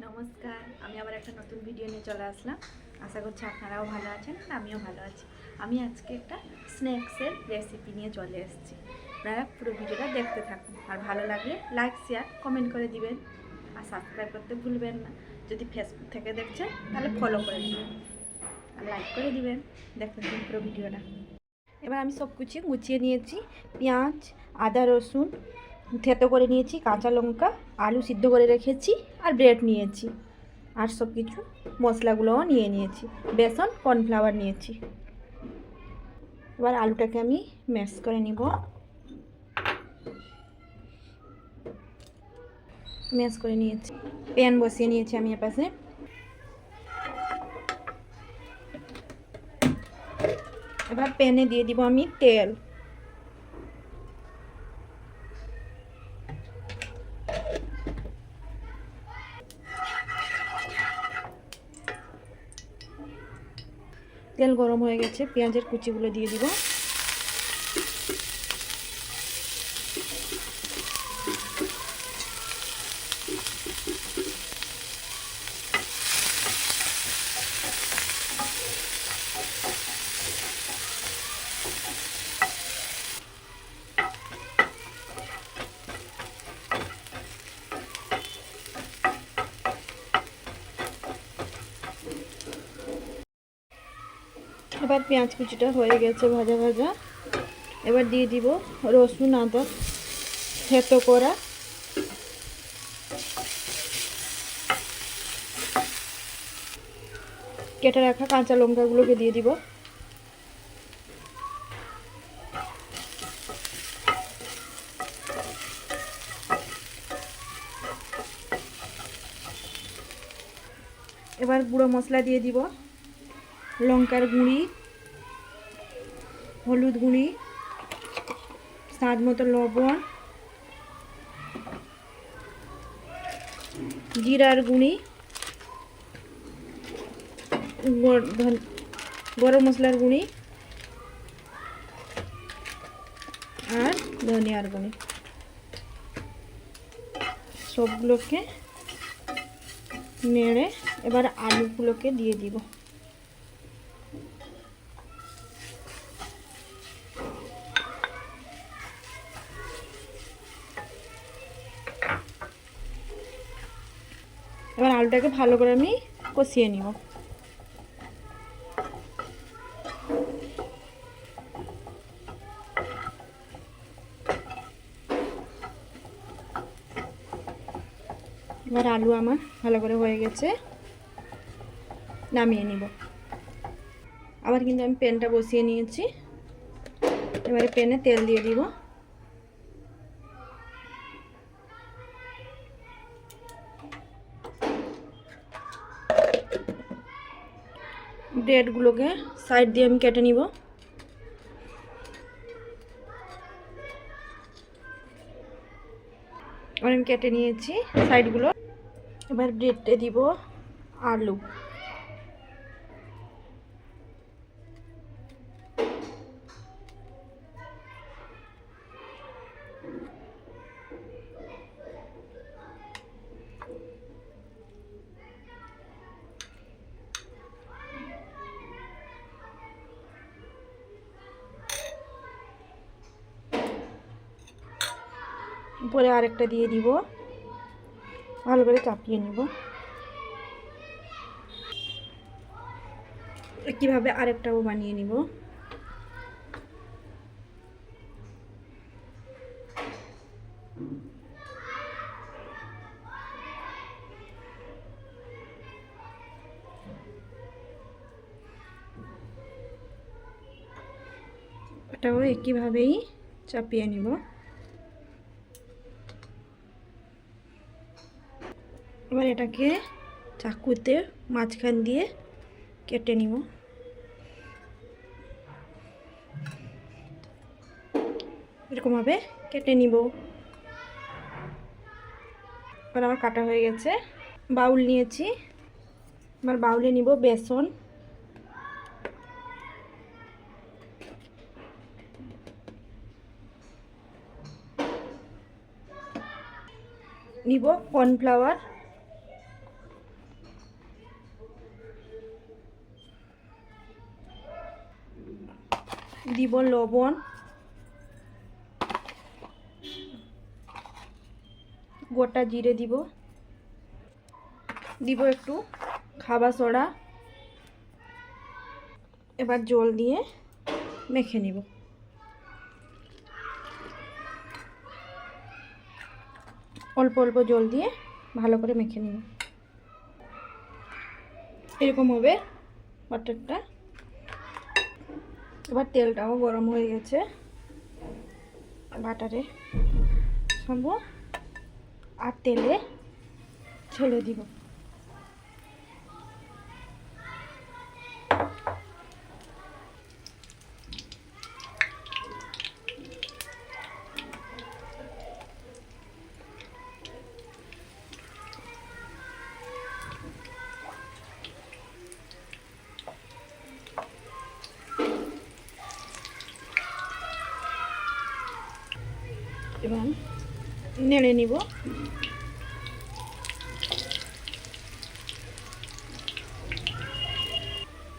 নমস্কার, আমি আবার একটা নতুন ভিডিও নিয়ে চলে আসলাম। আশা করছি আপনারাও ভালো আছেন আর আমিও ভালো আছি। আমি আজকে একটা স্ন্যাক্সের রেসিপি নিয়ে চলে এসেছি। আপনারা পুরো ভিডিওটা দেখতে থাকুন। আর ভালো লাগলে লাইক শেয়ার কমেন্ট করে দিবেন। আর সাবস্ক্রাইব করতে ভুলবেন না। যদি ফেসবুক থেকে দেখছেন, তাহলে ফলো করে দিবেন। আর লাইক করে দিবেন। দেখতে থাকুন পুরো ভিডিওটা এবার আমি সব কিছু গুছিয়ে নিয়েছি। পেঁয়াজ, আদা, রসুন থেতো করে নিয়েছি, কাঁচা লঙ্কা, আলু সিদ্ধ করে রেখেছি আর ব্রেড নিয়েছি। আর সব কিছু মশলাগুলোও নিয়ে নিয়েছি। বেসন, কর্নফ্লাওয়ার নিয়েছি। এবার আলুটাকে আমি ম্যাশ করে নিব। ম্যাশ করে নিয়েছি। প্যান বসিয়ে নিয়েছি আমি এপাশে। এবার প্যানে দিয়ে দিব আমি তেল। তেল গরম হয়ে গেছে পেঁয়াজের কুচিগুলো দিয়ে দিব। এবার পেঁয়াজ কুচিটা হয়ে গেছে ভাজা ভাজা। এবার দিয়ে দিব রসুন, আদা থেতো করা। কেটে রাখা কাঁচা লঙ্কাগুলোকে দিয়ে দিব। এবার গুঁড়ো মশলা দিয়ে দিব। লঙ্কার গুঁড়ি, হলুদ গুঁড়ি, স্বাদ মতো লবণ, জিরার গুঁড়ি গরম মশলার গুঁড়ি আর ধনিয়ার গুঁড়ি। সবগুলোকে নেড়ে এবার আলুগুলোকে দিয়ে দিব। এবার আলুটাকে ভালো করে আমি কষিয়ে নিব। এবার আলু আমার ভালো করে হয়ে গেছে, নামিয়ে নিব। আবার কিন্তু আমি প্যানটা বসিয়ে নিয়েছি। এবারে প্যানে তেল দিয়ে দিব। ব্রেডগুলোকে সাইড দিয়ে আমি কেটে নিব। আমি কেটে নিয়েছি সাইডগুলো। এবার ব্রেডটা দিব আলু। উপরে আরেকটা দিয়ে দিব। ভালো করে চাপিয়ে নিব। কীভাবে আরেকটাও বানিয়ে নিব। এটাও একইভাবেই চাপিয়ে নিব। এবার এটাকে চাকুতে মাঝখান দিয়ে কেটে নিব। এরকমভাবে কেটে নিব। এবার আমার কাটা হয়ে গেছে। বাউল নিয়েছি। এবার বাউলে নিব বেসন। নিব কর্নফ্লাওয়ার। দিব লবণ, গোটা জিরে দিব দিব একটু খাবার সোডা, এবার জল দিয়ে মেখে নিব। অল্প অল্প জল দিয়ে ভালো করে মেখে নিব। এরকম হবে বাটারটা। এবার তেলটাও গরম হয়ে গেছে। বাটারে সব আর তেলে ছেড়ে দিব। এবং নেড়ে নিব।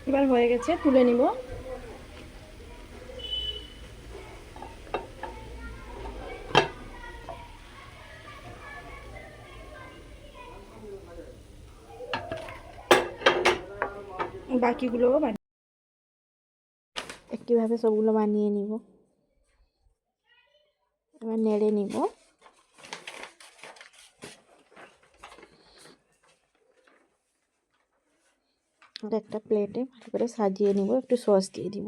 এবার হয়ে গেছে তুলে নিব। বাকিগুলোও বানিয়ে একইভাবে সবগুলো বানিয়ে নিব। এবার নেড়ে নিব। আর একটা প্লেটে ভালো করে সাজিয়ে নিব একটু সস দিয়ে দিব।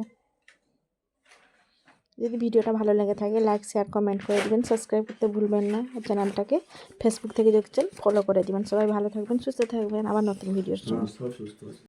যদি ভিডিওটা ভালো লেগে থাকে লাইক শেয়ার কমেন্ট করে দিবেন। সাবস্ক্রাইব করতে ভুলবেন না। আর চ্যানেলটাকে ফেসবুক থেকে দেখছেন ফলো করে দিবেন। সবাই ভালো থাকবেন সুস্থ থাকবেন। আবার নতুন ভিডিওর জন্য। সুস্থ আছে